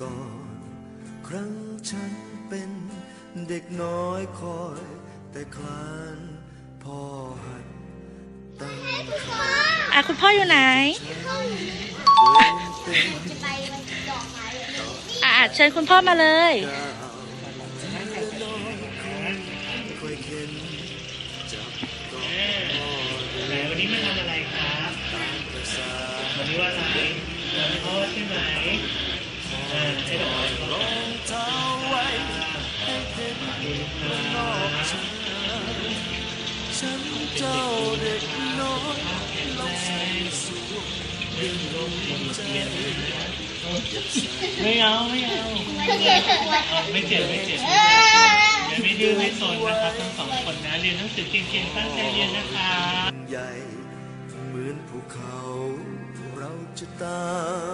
ก่อน ครั้งฉันเป็นเด็กน้อยคอย แต่คลานพ่อหัดตั้งอะคุณพ่ออยู่ไหนจะไปมันดอกไม้เลยนี่อะเชิญคุณพ่อมาเลยค่อยเข็นจับกอดพ่อเดิไหนนวันนี้มาทำอะไรครับตามภาษาวันนี้ว่าอะไรวันพ่อใช่ไหม อ่าใช่ดอกไม้ก่อนรองเท้าไว้ให้เห็นนอกชายฉันเจ้าเด็กน้อยลองใส่สวมดึงลมใจไม่เอาไม่เอาก็เจ็บไม่เจ็บไม่เจ็บเอไม่เจ็บอย่าไม่ดื้อไม่สนนะครับทั้งสองคนนะเรียนหนังสือเก่งๆตั้งใจเรียนนะคะใหญ่เหมือนภูเขาเราจะตาม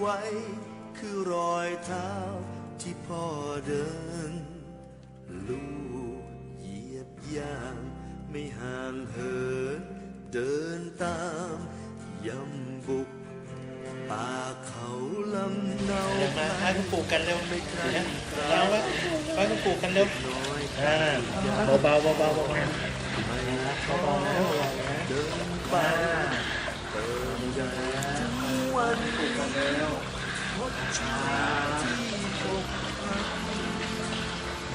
ไว้ คือรอยเท้าที่พ่อเดิน ลูกเหยียบย่างไม่ห่างเหิน เดินตามยำบุกป่าเขาลำเนาเดี๋ยวมาให้คุณปู่กันเร็วไม่ใครนะใครเอาไว้ไว้คุณปู่กันเร็วน้อยอ่าเบาๆเบาๆเบาๆไม่ท้อเบาๆนะเบาๆนะเดินไปเติมใจ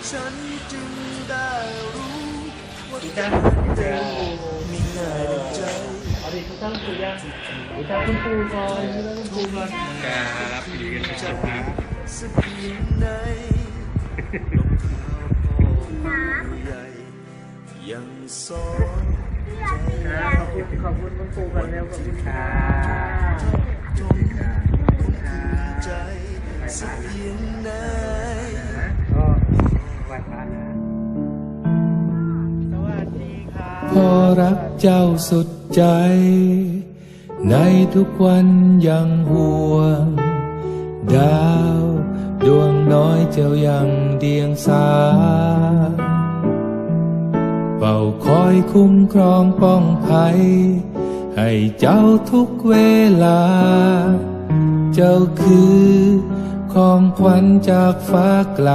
ฉันจึงได้รู้ว่าดีกาจ้ารดีเดิจ้านมีหน้าใจเอาดิทุกท่านปู่ยังดีจ้าคุณปู่ก่อนดีจ้าคุณปู่ก่อนครับดีกันจะมีสักเพียงไหนรองเท้าพ่อใหญ่ยังสอน ขอบคุณคุณคุณปู่กันเร็วขอบคุณครับจงใจสักเพียงไหนก็วันพระนะสวัสดีครับพอรักเจ้าสุดใจ ในทุกวันยังห่วง ดาว ดวงน้อยเจ้ายังเดียงสา เป่าคอยคุ้มครองป้องภัย ให้เจ้าทุกเวลา เจ้าคือของขวัญจากฟ้าไกล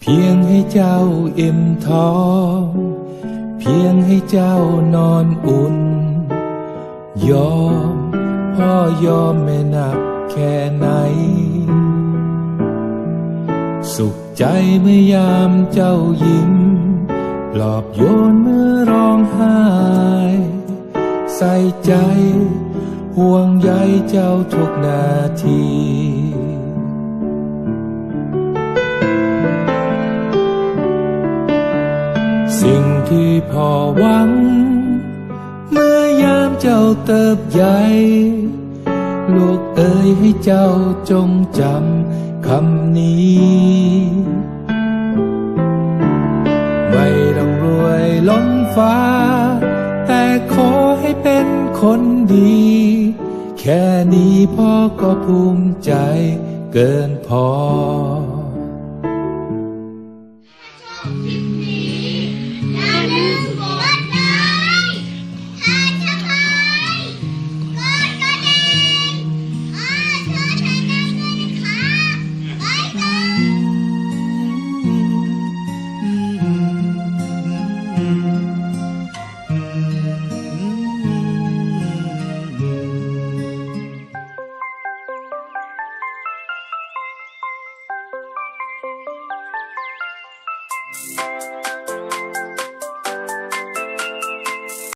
เพียงให้เจ้าอิ่มท้องเพียงให้เจ้านอนอุ่น ยอมพ่อยอมแม่นักแค่ไหน สุขใจเมื่อยามเจ้ายิ้มปลอบโยนเมื่อร้องไห้ ใส่ใจ ห่วงใยเจ้าทุกนาทีสิ่งที่พ่อหวัง เมื่อยามเจ้าเติบใหญ่ ลูกเอ๋ยให้เจ้าจงจำ คำนี้ ไม่ต้องรวยล้นฟ้า แต่ขอให้เป็นคนดี แค่นี้พ่อก็ภูมิใจเกินพอ